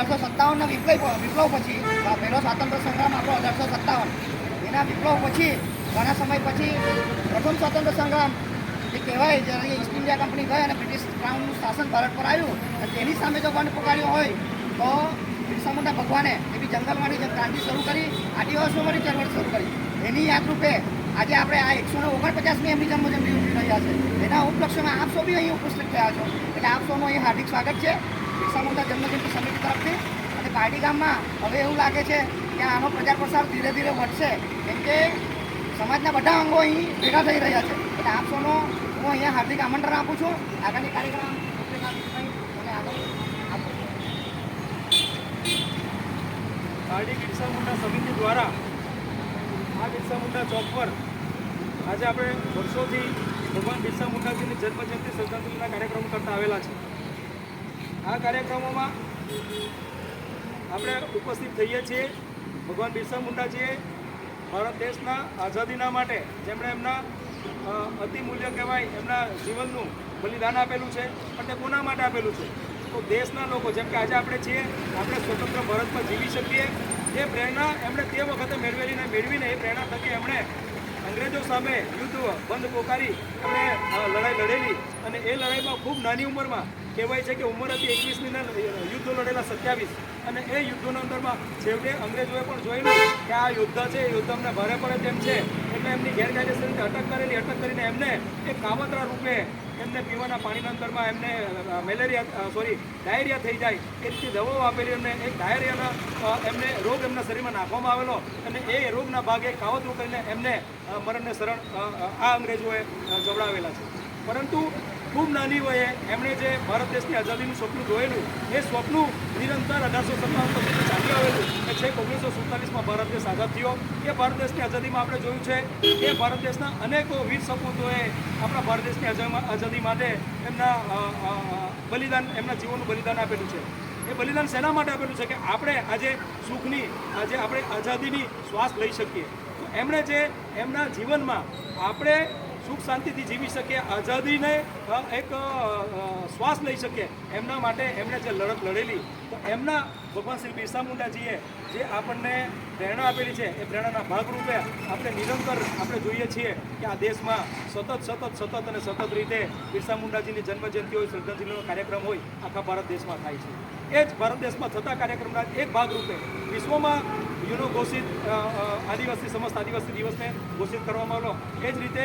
અઢારસો સત્તાવનના વિપ્લવ વિપ્લવ પછી પહેલો સ્વાતંત્ર્ય સંગ્રામ આપણો અઢારસો સત્તાવન એના વિપ્લવ પછી, ઘણા સમય પછી પ્રથમ સ્વાતંત્ર્ય સંગ્રામ, જે કહેવાય જ્યારે ઈસ્ટ ઇન્ડિયા કંપની ગઈ અને બ્રિટિશ ક્રાઉનનું શાસન ભારત પર આવ્યું, અને તેની સામે જો બંધ પુકાર્યો હોય, તો બિરસા ભગવાને એવી જંગલમાંથી જે ક્રાંતિ શરૂ કરી આદિવાસીઓમાંથી ચળવળ શરૂ કરી. એની યાદરૂપે આજે આપણે આ એકસો ને ઓગણપચાસમી એમની જન્મજયંતિ ઉજવી રહ્યા છે. એના ઉપલક્ષ્યમાં આપ સૌ બી અહીં ઉપસ્થિત થયા છો. એટલે આપ સૌનું અહીં હાર્દિક સ્વાગત છે. બિરસા મુંડા જન્મજયંતિ સમિતિ તરફથી. અને પારડી ગામમાં હવે એવું લાગે છે કે આનો પ્રચાર પ્રસાર ધીરે ધીરે વધશે. કેમ કે સમાજના બધા અંગો અહીં ભેગા થઈ રહ્યા છે. એટલે આપ સૌનો હું અહીંયા હાર્દિક આમંત્રણ આપું છું. આગામી કાર્યક્રમ પારડી બિરસા મુંડા સમિતિ દ્વારા આ બિરસા મુંડા ચોક પર આજે આપણે વર્ષોથી ભગવાન બિરસા મુંડાજીની જન્મજયંતિ, શ્રદ્ધાંજલિના કાર્યક્રમો કરતા આવેલા છે. આ કાર્યક્રમોમાં આપણે ઉપસ્થિત થઈએ છીએ. ભગવાન બિરસા મુંડાજીએ ભારત દેશના આઝાદીના માટે જેમણે એમના અતિમૂલ્ય કહેવાય, એમના જીવનનું બલિદાન આપેલું છે પણ તે કોના માટે આપેલું છે? તો દેશના લોકો, જેમ કે આજે આપણે છીએ, આપણે સ્વતંત્ર ભારતમાં જીવી શકીએ. એ પ્રેરણા એમણે તે વખતે મેળવેલીને મેળવીને એ પ્રેરણા થકી એમણે અંગ્રેજો સામે યુદ્ધ બંધ પોકારી અને લડાઈ લડેલી. અને એ લડાઈમાં ખૂબ નાની ઉંમરમાં કહેવાય છે કે ઉંમર હતી એકવીસની અંદર યુદ્ધો લડેલા સત્યાવીસ. અને એ યુદ્ધોના અંદરમાં છેવટે અંગ્રેજોએ પણ જોયેલું કે આ યુદ્ધ છે, એ યુદ્ધ અમને ભારે પડે તેમ છે. એટલે એમની ગેરકાયદેસર રીતે અટક કરેલી અટક કરીને એમને એક કાવતરા રૂપે એમને પીવાના પાણીના અંદરમાં એમને મેલેરિયા સોરી, ડાયરિયા થઈ જાય એ રીતે દવાઓ આપેલી એમને એક ડાયરિયાના એમને રોગ એમના શરીરમાં નાખવામાં આવેલો અને એ રોગના ભાગે કાવતરું કરીને એમને મરણને શરણ આ અંગ્રેજોએ જવડાવેલા છે. પરંતુ ખૂબ નાની વયે એમણે જે ભારત દેશની આઝાદીનું સ્વપ્ન જોયેલું, એ સ્વપ્ન નિરંતર અઢારસો સત્તાવન પછી ચાલી આવેલું. કે છેક ઓગણીસો સુડતાલીસમાં ભારત દેશ આઝાદ થયો. એ ભારત દેશની આઝાદીમાં આપણે જોયું છે કે ભારત દેશના અનેકો વીર સપૂતોએ આપણા ભારત દેશની આઝાદી માટે એમના બલિદાન, એમના જીવનનું બલિદાન આપેલું છે. એ બલિદાન શેના માટે આપેલું છે કે આપણે આજે સુખની, આજે આપણે આઝાદીની શ્વાસ લઈ શકીએ. એમણે જે એમના જીવનમાં આપણે સુખ શાંતિથી જીવી શકે, આઝાદીને એક શ્વાસ લઈ શકે એમના માટે એમણે જે લડત લડેલી, તો એમના ભગવાન શ્રી બિરસા મુંડાજીએ જે આપણને પ્રેરણા આપેલી છે, એ પ્રેરણાના ભાગરૂપે આપણે નિરંતર આપણે જોઈએ છીએ કે આ દેશમાં સતત સતત સતત અને સતત રીતે બિરસા મુંડાજીની જન્મજયંતિ હોય, શ્રદ્ધાંજલિનો કાર્યક્રમ હોય, આખા ભારત દેશમાં થાય છે. એ જ ભારત દેશમાં થતા કાર્યક્રમના એક ભાગરૂપે વિશ્વમાં યુનો ઘોષિત આદિવાસી, સમસ્ત આદિવાસી દિવસને ઘોષિત કરવામાં આવ્યો. એ જ રીતે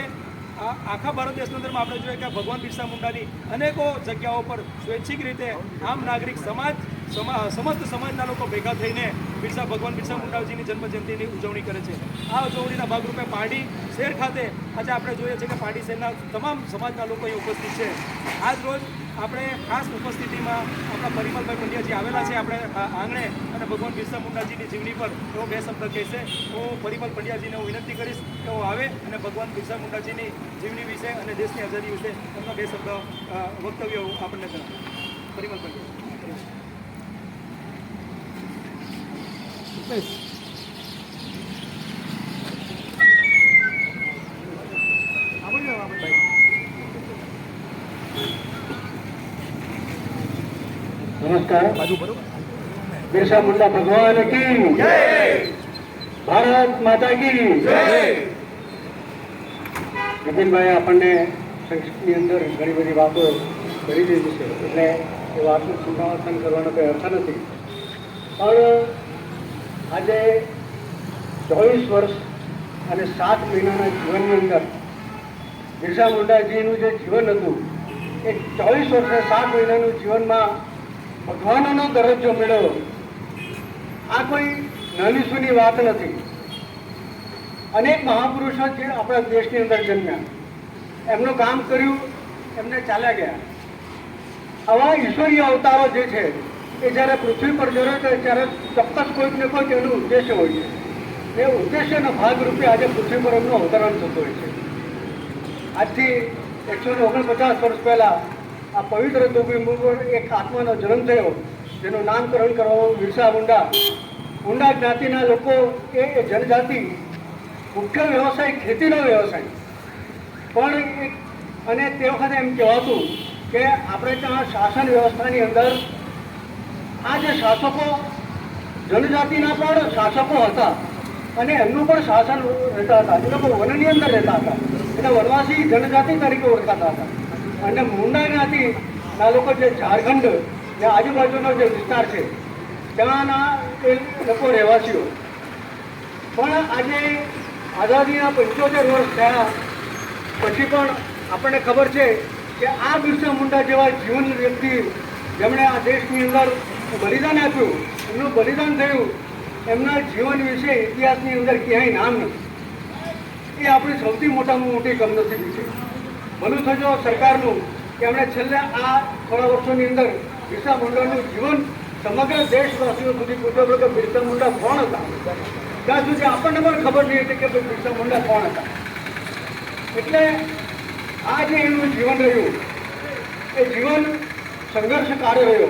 આખા ભારત દેશની અંદરમાં આપણે જોઈએ કે ભગવાન બિરસા મુંડાની અનેકો જગ્યાઓ પર સ્વૈચ્છિક રીતે આમ નાગરિક સમાજ, સમા, સમસ્ત સમાજના લોકો ભેગા થઈને બિરસા, ભગવાન બિરસા મુંડાજીની જન્મજયંતિની ઉજવણી કરે છે. આ ઉજવણીના ભાગરૂપે પાડી શહેર ખાતે આજે આપણે જોઈએ છીએ કે પાડી શહેરના તમામ સમાજના લોકો અહીં ઉપસ્થિત છે. આજ રોજ આપણે ખાસ ઉપસ્થિતિમાં આપણા પરિમલભાઈ પંડ્યાજી આવેલા છે આપણે આંગણે અને ભગવાન બિરસા મુંડાજીની જીવની પર તેઓ બે શબ્દ કહેશે. હું પરિમલ પંડ્યાજીને હું વિનંતી કરીશ કે હું આવે અને ભગવાન બિરસા મુંડાજીની જીવની વિશે અને દેશની આઝાદી વિશે એમના બે શબ્દ વક્તવ્ય આપણને જણાવે. પરિમલ પંડ્યા. નમસ્કાર. બિરસા મુંડા ભગવાન કી ભારત માતા કી વિપિનભાઈ આપણને સંસ્કૃતની અંદર ઘણી બધી વાતો કરી દીધી છે. એટલે એ વાતનું પુનરાવર્તન કરવાનો કોઈ અર્થ નથી. પણ આજે ચોવીસ વર્ષ અને સાત મહિનાના જીવનની અંદર બિરસા મુંડાજીનું જે જીવન હતું, એ ચોવીસ વર્ષે સાત મહિનાનું જીવનમાં ભગવાનનો દરજ્જો મેળવ્યો. આ કોઈ નાની સુની વાત નથી. અનેક મહાપુરુષો જે આપણા દેશની અંદર જન્મ્યા. એમનું કામ કર્યું, એમને ચાલ્યા ગયા. આવા ઈશ્વરીય અવતારો જે છે, એ જ્યારે પૃથ્વી પર જોડે છે, ત્યારે ચોક્કસ કોઈક ને કોઈક એનું ઉદ્દેશ્ય હોય છે. એ ઉદ્દેશ્યના ભાગરૂપે આજે પૃથ્વી પર એમનું અવતરણ થતું હોય છે. આજથી એકસો ઓગણપચાસ વર્ષ પહેલાં આ પવિત્ર દુબી પર એક આત્માનો જન્મ થયો. જેનું નામકરણ કરવામાં બિરસા મુંડા. મુંડા જ્ઞાતિના લોકો એ જનજાતિ, મુખ્ય વ્યવસાય ખેતીનો વ્યવસાય. પણ અને તે વખતે એમ કહેવાતું કે આપણે ત્યાં શાસન વ્યવસ્થાની અંદર, આ જે શાસકો, જનજાતિના પણ શાસકો હતા. અને એમનું પણ શાસન રહેતા હતા. એ લોકો વનની અંદર રહેતા હતા. એટલે વનવાસી જનજાતિ તરીકે ઓળખાતા હતા. અને મુંડાનાથી લોકો જે ઝારખંડ જે આજુબાજુનો જે વિસ્તાર છે, ત્યાંના એ લોકો રહેવાસીઓ. પણ આજે આઝાદીના પંચોતેર વર્ષ થયા, પછી પણ આપણને ખબર છે કે આ બિરસા મુંડા જેવા જીવન વ્યક્તિ જેમણે આ દેશની અંદર બલિદાન આપ્યું, એમનું બલિદાન થયું, એમના જીવન વિશે ઇતિહાસની અંદર ક્યાંય નામ નથી. એ આપણી સૌથી મોટામાં મોટી કમનસીબી છે. થજો સરકારનું કે એમણે છેલ્લા આ થોડા વર્ષોની અંદર બિરસા મુંડાનું જીવન સમગ્ર દેશવાસીઓ સુધી પૂછ્યો કે બિરસા મુંડા કોણ હતા? ત્યાં સુધી આપણને પણ ખબર નહીં હતી કે ભાઈ બિરસા મુંડા કોણ હતા. એટલે આ જે એનું જીવન રહ્યું, એ જીવન સંઘર્ષકારી રહ્યો.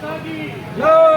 ಜೈ